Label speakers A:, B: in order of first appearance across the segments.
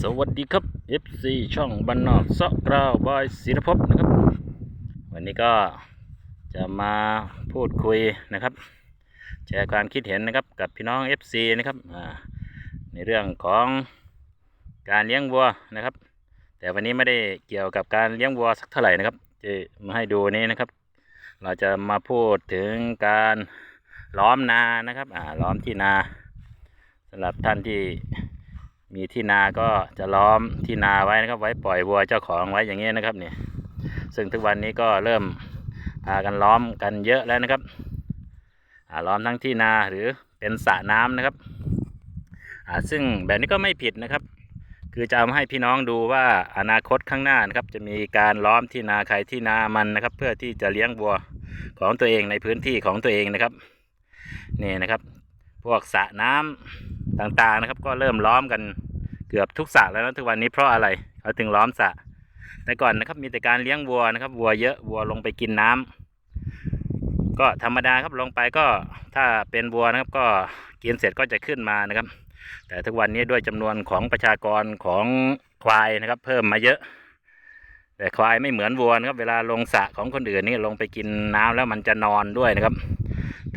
A: สวัสดีครับ FC ช่องบันนอกเซาะกราวบอยศิรภพนะครับ วันนี้ก็จะมาพูดคุยนะครับ แชร์ความคิดเห็นนะครับกับพี่น้อง FC นะครับในเรื่องของการเลี้ยงวัวนะครับ แต่วันนี้ไม่ได้เกี่ยวกับการเลี้ยงวัวสักเท่าไหร่นะครับจะมาให้ดูนี้นะครับ เราจะมาพูดถึงการล้อมนานะครับล้อมที่นาสำหรับท่านที่ มีที่นาก็จะล้อมที่นาไว้นะครับ ไว้ปล่อยวัวเจ้าของไว้อย่างเงี้ยนะครับเนี่ยซึ่งทุกวันนี้ก็เริ่มพากันล้อมกันเยอะแล้วนะครับล้อมทั้งที่นาหรือเป็นสระน้ำนะครับซึ่งแบบนี้ก็ไม่ผิดนะครับ คือจะเอามาให้พี่น้องดูว่าอนาคตข้างหน้านะครับ จะมีการล้อมที่นาใครที่นามันนะครับ เพื่อที่จะเลี้ยงวัวของตัวเองในพื้นที่ของตัวเองนะครับนี่นะครับ พวกสระน้ำ ต่างๆนะครับ ก็เริ่มล้อมกันเกือบทุกสระแล้วนะทุกวันนี้เพราะอะไรเขาถึงล้อมสระแต่ก่อนนะครับมีแต่การเลี้ยงวัวนะครับ วัวเยอะวัวลงไปกินน้ำก็ธรรมดาครับลงไปก็ถ้าเป็นวัวนะครับ ก็กินเสร็จก็จะขึ้นมานะครับ แต่ทุกวันนี้ด้วยจำนวนของประชากรของควายนะครับ เพิ่มมาเยอะ แต่ควายไม่เหมือนวัวนะครับ เวลาลงสระของคนอื่นนี่ลงไปกินน้ำแล้วมันจะนอนด้วยนะครับ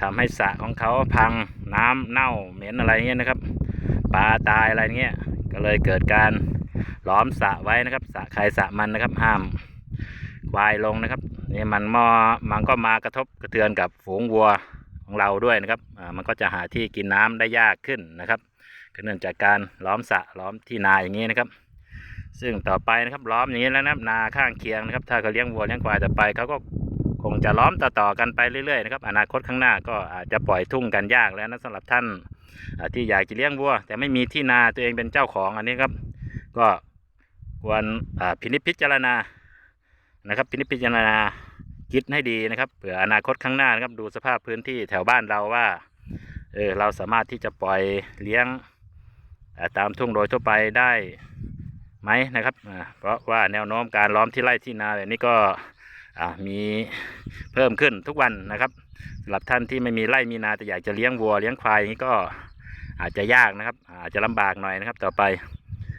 A: ทำให้สระของเขาพังน้ำเน่าเหม็นอะไรเงี้ยนะครับ ปลาตายอะไรเงี้ยก็เลยเกิดการล้อมสะไว้นะครับสะใครสะมันนะครับห้ามควายลงนะครับนี่มันมอมันก็มากระทบกระเทือนกับฝูงวัวของเราด้วยนะครับอ่ามันก็จะหาที่กินน้ำได้ยากขึ้นนะครับก็เนื่องจากการล้อมสะล้อมที่นาอย่างนี้นะครับ ซึ่งต่อไปนะครับล้อมอย่างนี้แล้วนะนาข้างเคียงนะครับ ถ้าเขาเลี้ยงวัวเลี้ยงควายต่อไปเขาก็คงจะล้อมต่อๆกันไปเรื่อยๆนะครับอนาคตข้างหน้าก็อาจจะปล่อยทุ่งกันยากแล้วนะสำหรับท่าน ที่อยากจะเลี้ยงวัว แต่ไม่มีที่นาตัวเองเป็นเจ้าของอันนี้ครับ ก็ควรพินิจพิจารณานะครับพินิจพิจารณาคิดให้ดีนะครับเผื่ออนาคตข้างหน้านะครับดูสภาพพื้นที่แถวบ้านเราว่าเออเราสามารถที่จะปล่อยเลี้ยงตามทุ่งโดยทั่วไปได้ไหมนะครับ เพราะว่าแนวโน้มการล้อมที่ไร่ที่นาแบบนี้ก็มีเพิ่มขึ้นทุกวันนะครับสำหรับท่านที่ไม่มีไร่มีนาแต่อยากจะเลี้ยงวัวเลี้ยงควายอย่างนี้ก็ อาจจะยากนะครับ อาจจะลำบากหน่อยนะครับ ต่อไป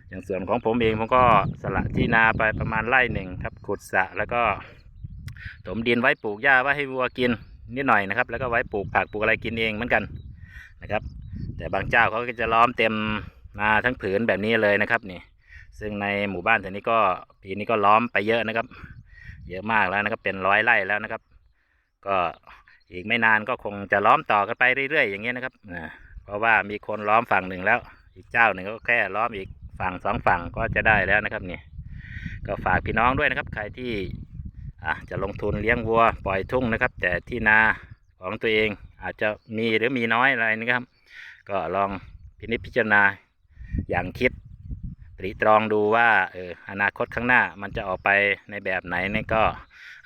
A: อย่างส่วนของผมเองผมก็สละที่นาไปประมาณไร่หนึ่งครับ ขุดสระแล้วก็ถมดินไว้ปลูกหญ้าไว้ให้วัวกินนิดหน่อยนะครับ แล้วก็ไว้ปลูกผักปลูกอะไรกินเองเหมือนกันนะครับ แต่บางเจ้าเขาก็จะล้อมเต็มนาทั้งผืนแบบนี้เลยนะครับนี่ ซึ่งในหมู่บ้านแถวนี้ก็ปีนี้ก็ล้อมไปเยอะนะครับ เยอะมากแล้วนะครับเป็นร้อยไร่แล้วนะครับ ก็อีกไม่นานก็คงจะล้อมต่อกันไปเรื่อยๆ อย่างเงี้ยนะครับอ่า เพราะว่ามีคนล้อมฝั่งหนึ่งแล้ว อีกเจ้าหนึ่งก็แค่ล้อมอีกฝั่งสองฝั่งก็จะได้แล้วนะครับนี่ก็ฝากพี่น้องด้วยนะครับ ใครที่อะจะลงทุนเลี้ยงวัวปล่อยทุ่งนะครับ แต่ที่นาของตัวเองอาจจะมีหรือมีน้อยอะไรนะครับ ก็ลองพินิจพิจารณาอย่างคิดตรีตรองดูว่าเอออนาคตข้างหน้ามันจะออกไปในแบบไหนนี่ก็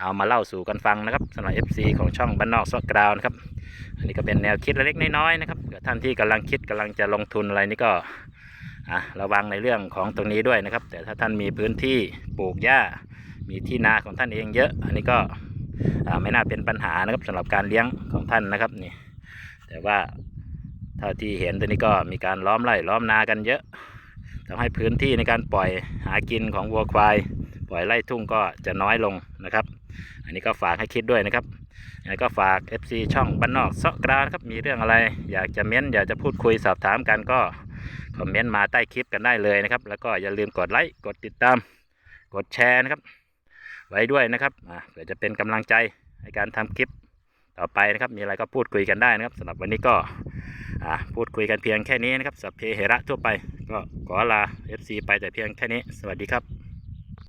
A: เอามาเล่าสู่กันฟังนะครับสำหรับ FC ของช่องบ้านนอกซอกกราวนะครับ อันนี้ก็เป็นแนวคิดเล็กๆน้อยๆนะครับท่านที่กำลังคิดกำลังจะลงทุนอะไรนี่ก็ะระวังในเรื่องของตรงนี้ด้วยนะครับ แต่ถ้าท่านมีพื้นที่ปลูกหญ้า มีที่นาของท่านเองเยอะ อันนี้ก็ไม่น่าเป็นปัญหานะครับสำหรับการเลี้ยงของท่านนะครับนี่แต่ว่าเท่าที่เห็นตัวนี้ก็มีการล้อมไร่ล้อมนากันเยอะทำให้พื้นที่ในการปล่อยหากินของวัวควาย ปล่อยไล่ทุ่งก็จะน้อยลงนะครับ อันนี้ก็ฝากให้คิดด้วยนะครับ ก็ฝาก FC ช่องบ้านนอกเซาะกรานครับมีเรื่องอะไร อยากจะเม้นอยากจะพูดคุยสอบถามกันก็คอมเมนต์มาใต้คลิปกันได้เลยนะครับ แล้วก็อย่าลืมกดไลค์กดติดตาม กดแชร์นะครับ ไว้ด้วยนะครับเพื่อจะเป็นกำลังใจในการทำคลิปต่อไปนะครับ มีอะไรก็พูดคุยกันได้นะครับสำหรับวันนี้ก็พูดคุยกันเพียงแค่นี้นะครับสัพเพเหระทั่วไป ก็ขอลา FC ไปแต่เพียงแค่นี้ สวัสดีครับ